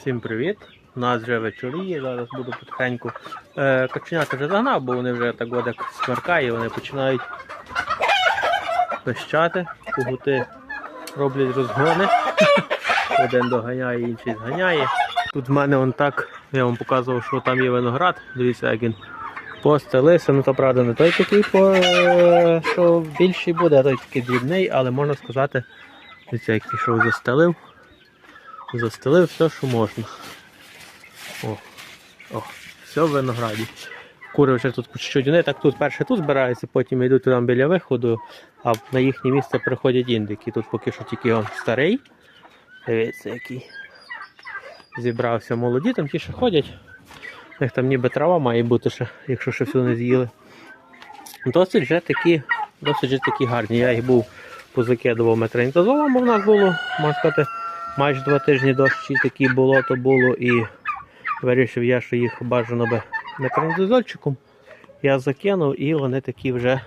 Всім привіт! У нас вже вечоріє, зараз буду потихеньку. Е, каченята вже загнав, бо вони вже так як смеркає, вони починають пищати, кугути роблять розгони. Один доганяє, інший зганяє. Тут в мене он так, я вам показував, що там є виноград. Дивіться, як він постелився. Ну то правда не той такий, що більший буде, а той такий дрібний, але можна сказати, дивіться, як пішов застелив. Застелив все, що можна. О, о, все в винограді. Кури вже тут чуть-чуть. Вони так тут перше тут збираються, потім йдуть там біля виходу, а на їхнє місце приходять індики. Тут поки що тільки он старий. Дивіться, який. Зібрався молоді, там ті ще ходять. У них там ніби трава має бути ще, якщо ще все не з'їли. Досить вже такі, досить вже такі гарні. Я їх був позакидував метринтозолом, бо в нас було, можна сказати, майже два тижні дощі такі було, то було і вирішив я, що їх бажано би метронідозольчиком. Я закинув і вони такі вже,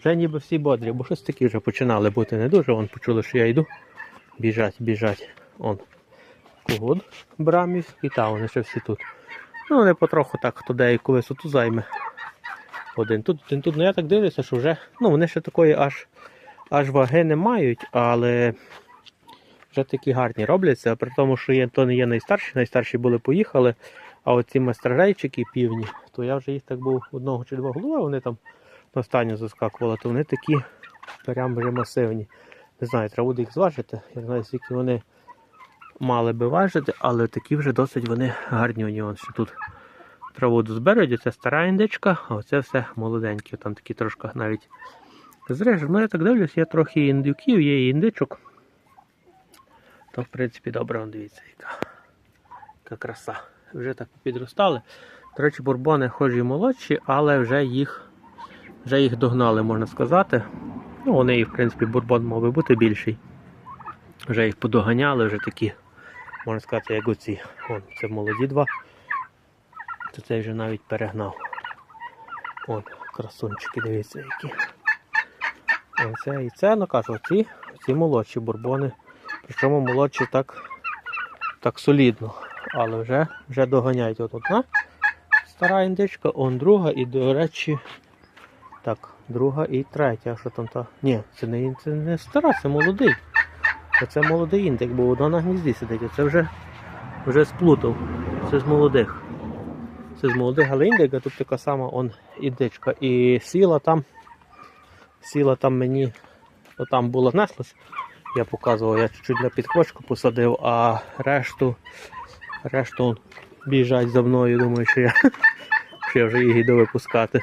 вже ніби всі бодрі, бо щось такі вже починали бути не дуже. Вон почули, що я йду. Біжать, біжать. Он когут брамів і та вони ще всі тут. Ну, вони потроху так, хто деяку висоту займе. Один тут, один тут. Ну я так дивлюся, що вже ну, вони ще такої аж, аж ваги не мають, але вже такі гарні робляться, при тому, що є, то не є найстарші, найстарші були поїхали. А оці майстрарейчики півні, то я вже їх так був одного чи двох голова, вони там на заскакували, то вони такі прям вже масивні. Не знаю, треба буде їх зважити. Я не знаю, скільки вони мали би важити, але такі вже досить вони гарні. Вон ще тут траву зберуть, це стара індичка, а оце все молоденьке. Там такі трошки навіть зрежу. Ну я так дивлюсь, є трохи індюків, є індичок. То, в принципі, добре, он дивіться, яка, яка краса. Вже так підростали. До речі, бурбони хожі молодші, але вже їх вже їх догнали, можна сказати. Ну, вони, і, в принципі, бурбон мав би бути більший. Вже їх подоганяли, вже такі, можна сказати, як оці. Вон, це молоді два. То цей вже навіть перегнав. Вон, красунчики, дивіться, які. Оце і це, ну кажу, ці, ці молодші бурбони. Причому молодші так, так солідно. Але вже, вже доганяють. От одна стара індичка, он друга і, до речі, так, друга і третя. Що там та? Ні, це не, це не стара, це молодий. Це молодий індик, бо одна на гнізді сидить, це вже, вже сплутав. Це з молодих. Це з молодих, але індика тут така сама он індичка. І сіла там, сіла там мені, там було неслось. Я показував, я чуть-чуть на підкочку посадив, а решту, решту біжать за мною, думаю, що я, що я вже їх йду випускати.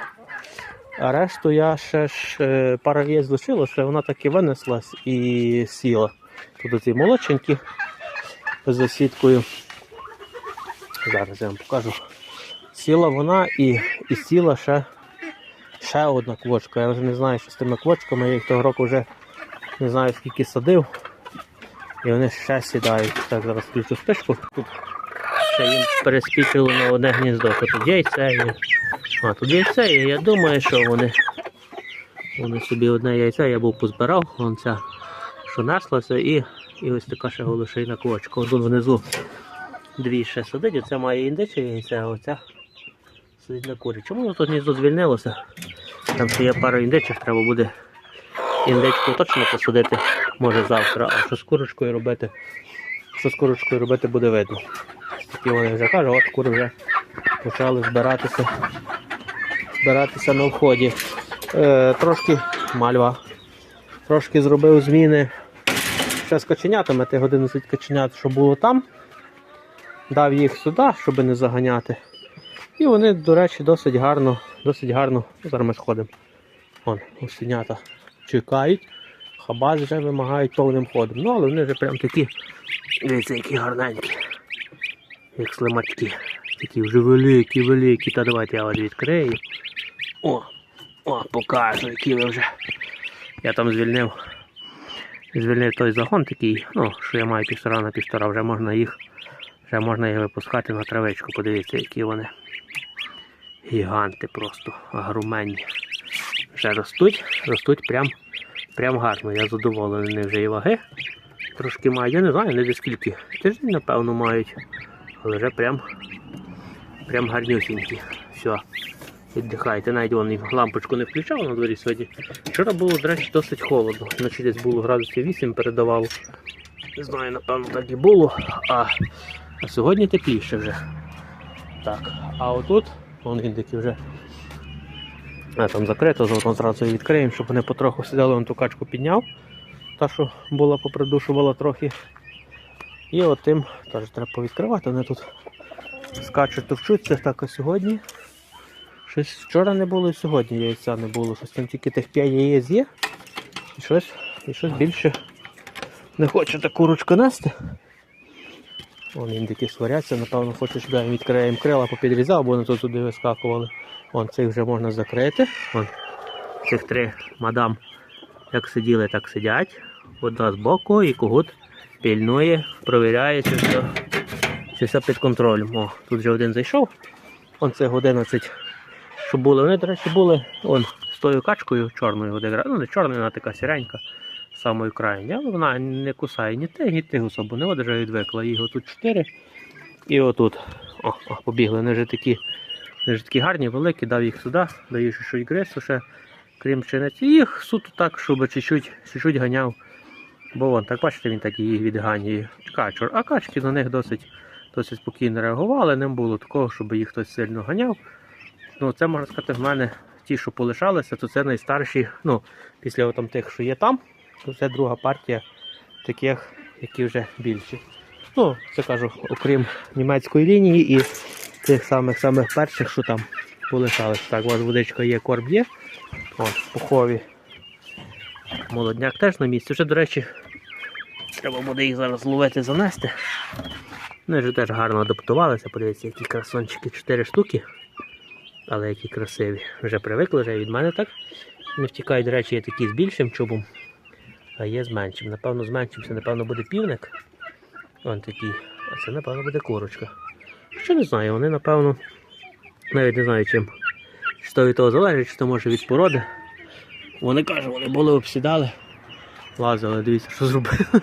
А решту я ще ж е, пара яєць лишилося, вона таки винеслась і сіла. Тут оці молодшенькі за сіткою. Зараз я вам покажу. Сіла вона і, і сіла ще, ще одна квочка. Я вже не знаю, що з тими квочками, я їх того року вже не знаю скільки садив. І вони ще сідають. Так, зараз включу спишку. Тут ще їм переспічило на одне гніздо. Тут яйце є. А тут яйце є. Я думаю, що вони, вони собі одне яйце я був позбирав. Вон ця, що неслося, і, і ось така ще голошейна квочка. Ось Тут внизу дві ще сидить. Оце має індиче яйце, а оця сидить на курі. Чому тут гніздо звільнилося? Там ще є пара індичих, треба буде індичку точно посадити, може завтра, а що з курочкою робити, що з курочкою робити буде видно. Такі вони вже кажуть, от кури вже почали збиратися, збиратися на вході. Е, трошки мальва. Трошки зробив зміни ще з каченятами, тих 11 каченят, що було там. Дав їх сюди, щоб не заганяти. І вони, до речі, досить гарно, досить гарно. Зараз ми сходимо. Вон, осінята чекають, хабаз вже вимагають повним ходом. Ну, але вони вже прям такі, дивіться, які гарненькі, як слимачки. Такі вже великі, великі. Та давайте я вас відкрию. О, о, покажу, які ви вже. Я там звільнив. Звільнив той загон такий, ну, що я маю півтора на півтора, вже можна їх, вже можна їх випускати на травичку. Подивіться, які вони. Гіганти просто, агроменні вже ростуть, ростуть прям, прям гарно. Я задоволений вони вже і ваги. Трошки мають, я не знаю, не за скільки. Тиждень, напевно, мають. Але вже прям, прям гарнюсінькі. Все. Віддихайте, навіть вон і лампочку не включав на дворі сьогодні. Вчора було, до речі, досить холодно. Вночі десь було градусів 8 передавало. Не знаю, напевно, так і було. А, а сьогодні тепліше вже. Так, а отут, вон він вже. А, там закрито, заодно зразу її відкриємо, щоб вони потроху сиділи, он ту качку підняв. Та, що була попридушувала трохи. І от тим теж треба повідкривати. Вони тут скачуть, товчуться, так а сьогодні. Щось вчора не було і сьогодні яйця не було. Щось там тільки тих 5 яєць є. І щось, і щось більше не хоче та курочку нести. Вон індики сваряться, напевно, я їм відкриємо крила, попідрізав, бо вони тут туди вискакували. Вон цих вже можна закрити. Вон цих три мадам як сиділи, так сидять. Одна з боку і когут пільнує, провіряє, чи все, чи все під контролем. О, тут вже один зайшов. Вон цих 11, що були. Вони, до речі, були вон, з тою качкою чорною. Ну, не чорною, вона така сіренька, самою крайньою. Але вона не кусає ні тих, ні тих особо. Не вже відвикла. Їх отут 4. І отут. О, о, побігли. Вони вже такі, вони вже такі гарні, великі, дав їх сюди, даю щось грису ще крім чиниці. Їх суто так, щоб чуть-чуть, ганяв. Бо вон, так бачите, він так їх відганяє. Качур. А качки на них досить, досить спокійно реагували, не було такого, щоб їх хтось сильно ганяв. Ну, це можна сказати, в мене ті, що полишалися, то це найстарші, ну, після там тих, що є там, то це друга партія таких, які вже більші. Ну, це кажу, окрім німецької лінії і тих самих самих перших, що там полишалися. Так, у вас водичка є, корм є. О, пухові. Молодняк теж на місці. Вже, до речі, треба буде їх зараз ловити, занести. Вони вже теж гарно адаптувалися. Подивіться, які красончики, 4 штуки. Але які красиві. Вже привикли, вже від мене так. Не втікають, до речі, є такі з більшим чубом, а є з меншим. Напевно, з меншим це, напевно, буде півник. Вон такий. А це, напевно, буде курочка. Що не знаю, вони, напевно, навіть не знаю чим. Чи від того залежить, чи то може від породи. Вони кажуть, вони були обсідали. Лазили, дивіться, що зробили.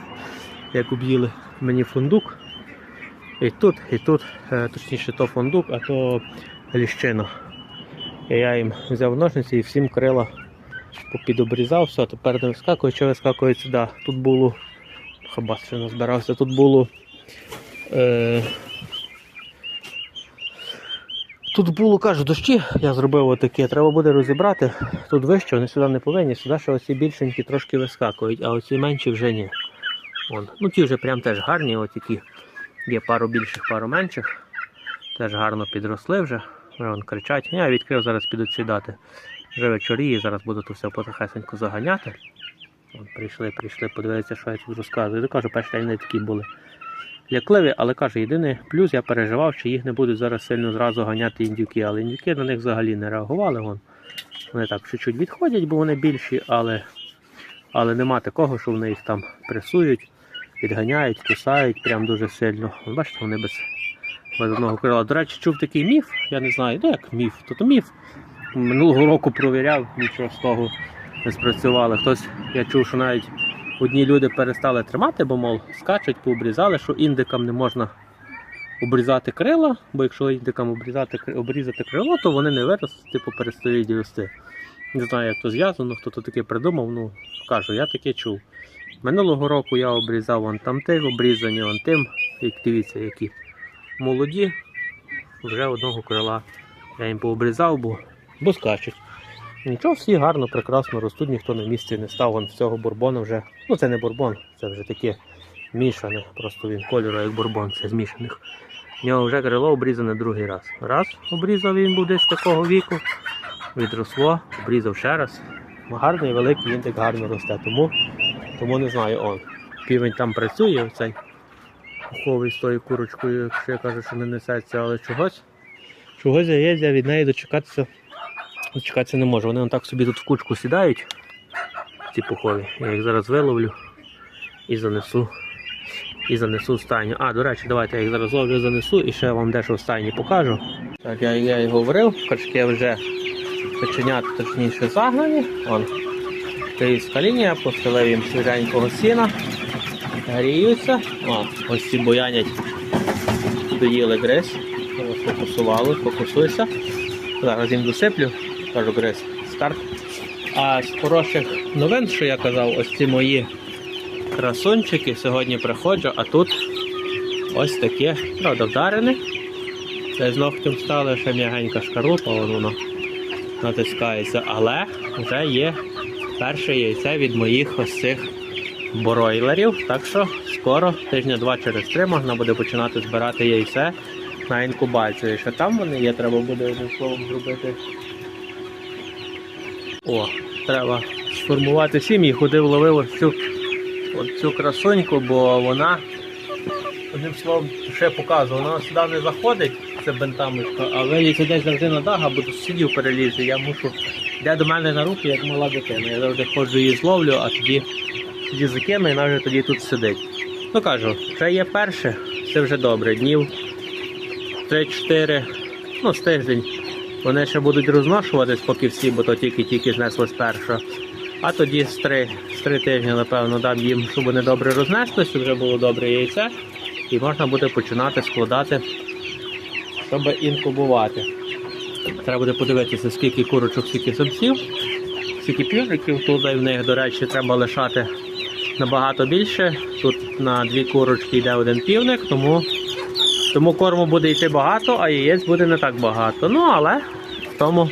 Як об'їли мені фундук. І тут, і тут, е, точніше, то фундук, а то ліщина. І я їм взяв ножниці і всім крила попідобрізав, все, тепер не вискакує, що вискакує сюди. Тут було. Хабас ще назбирався, тут було. Е, Тут було, кажу, дощі, я зробив отаке, треба буде розібрати. Тут вище, вони сюди не повинні, сюди ще оці більшенькі трошки вискакують, а оці менші вже ні. Вон. Ну ті вже прям теж гарні, от які є пару більших, пару менших. Теж гарно підросли. Вже вон кричать. Я відкрив, зараз підуть сідати. Вже вечоріє, зараз буду тут все потихесенько заганяти. Вон, прийшли, прийшли, подивитися, що я тут розказую. Я кажу, перші день не такі були лякливі, але каже, єдиний плюс я переживав, що їх не будуть зараз сильно зразу ганяти індюки, але індюки на них взагалі не реагували. Вон. Вони так чуть-чуть відходять, бо вони більші, але, але нема такого, що вони їх там пресують, відганяють, кусають прям дуже сильно. Бачите, вони без, без одного крила. До речі, чув такий міф, я не знаю, ну як міф, то, то міф. Минулого року провіряв, нічого з того не спрацювало. Хтось, я чув, що навіть одні люди перестали тримати, бо, мов, скачуть, пообрізали, що індикам не можна обрізати крила, бо якщо індикам обрізати, обрізати крило, то вони не виростуть, типу перестають рости. Не знаю, як то зв'язано, хто то таке придумав, ну кажу, я таке чув. Минулого року я обрізав вон там тих, обрізані вон тим, як дивіться, які молоді, вже одного крила я їм пообрізав, бо, бо скачуть. Нічого, всі гарно, прекрасно ростуть, ніхто на місці не став. Вон цього бурбона вже. Ну це не бурбон, це вже таке мішане. Просто він кольору як бурбон, це змішаних. В нього вже крило обрізане другий раз. Раз обрізав він був десь такого віку, відросло, обрізав ще раз. Гарний, великий, він так гарно росте. Тому, тому не знаю, он. Півень там працює, оцей пуховий з тою курочкою, якщо я кажу, що не несеться, але чогось. Чогось я від неї дочекатися Дочекатися не можу. Вони так собі тут в кучку сідають, ці пухові. Я їх зараз виловлю і занесу. І занесу в стайню. А, до речі, давайте я їх зараз ловлю, занесу і ще вам дещо в стайні покажу. Так, я, я і говорив, качки вже печенят точніше загнані. Вон. Київська лінія, постелив їм свіженького сіна. гріються. О, ось ці боянять. Доїли гриз. Фокусували, фокусуйся. Зараз їм досиплю, кажу гриз, старт. А з хороших новин, що я казав, ось ці мої красунчики сьогодні приходжу, а тут ось таке, правда, вдарене. Це з ногтем стали ще м'ягенька шкарлупа, воно натискається, але вже є перше яйце від моїх ось цих бройлерів. Так що скоро, тижня два через три, можна буде починати збирати яйце на інкубацію. Що там вони є, треба буде одним словом зробити. О, треба сформувати сім'ї. Ходив, ловив ось цю, ось цю красуньку, бо вона, одним словом, ще показую, вона сюди не заходить, це бентамочка, а вилізе десь завжди на дах, або до сусідів перелізе. Я мушу, йде до мене на руки, як мала дитина. Я завжди ходжу її зловлю, а тоді, тоді закину і вона вже тоді тут сидить. Ну кажу, це є перше, це вже добре. Днів 3-4, ну, з тиждень. Вони ще будуть розношуватись, поки всі, бо то тільки-тільки знеслось перше. А тоді з три, з три тижні, напевно, дам їм, щоб вони добре рознеслись, вже було добре яйце. І можна буде починати складати, щоб інкубувати. Треба буде подивитися, скільки курочок, скільки самців, скільки півників. Тут в них, до речі, треба лишати набагато більше. Тут на дві курочки йде один півник, тому тому корму буде йти багато, а яєць буде не так багато. Ну, але в тому,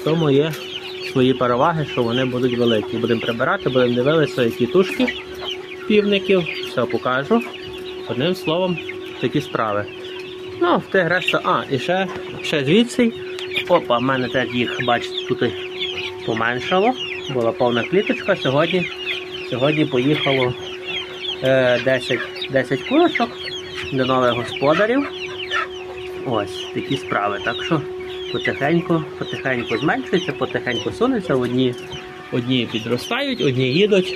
в тому є свої переваги, що вони будуть великі. Будемо прибирати, будемо дивитися, які тушки півників, все покажу. Одним словом, такі справи. Ну, в тих решта. А, і ще, ще звідси. Опа, в мене теж їх, бачите, тут поменшало. Була повна кліточка. Сьогодні, сьогодні поїхало е, 10, 10 курочок до нових господарів. Ось такі справи. Так що потихеньку, потихеньку зменшується, потихеньку сунеться. Одні, одні підростають, одні їдуть.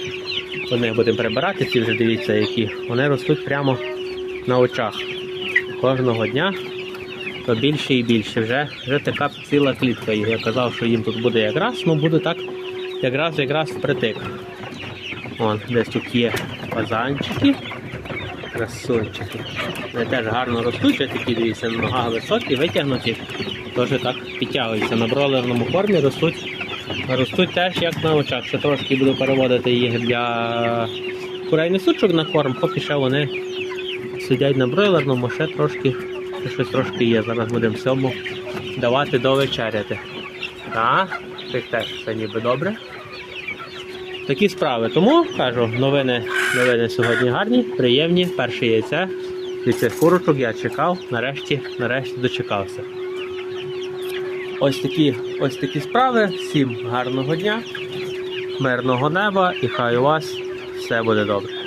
Вони будемо прибирати, ці вже дивіться, які. Вони ростуть прямо на очах. Кожного дня то більше і більше. Вже, вже така ціла клітка. Я казав, що їм тут буде якраз, ну буде так якраз якраз впритик. Вон, десь тут є фазанчики. Красунчики. Вони теж гарно ростуть, ще такі дивіться, нога високі, витягнуті, теж так підтягуються. На бройлерному кормі ростуть, ростуть теж як на очах. Ще трошки буду переводити їх для курей несучок на корм, поки ще вони сидять на бройлерному, ще трошки, ще щось трошки є. Зараз будемо всьому давати довечеряти. Так, тих теж все ніби добре. Такі справи. Тому кажу, новини, новини сьогодні гарні, приємні. Перше яйце від цих курочок я чекав, нарешті, нарешті дочекався. Ось такі, ось такі справи. Всім гарного дня, мирного неба і хай у вас все буде добре.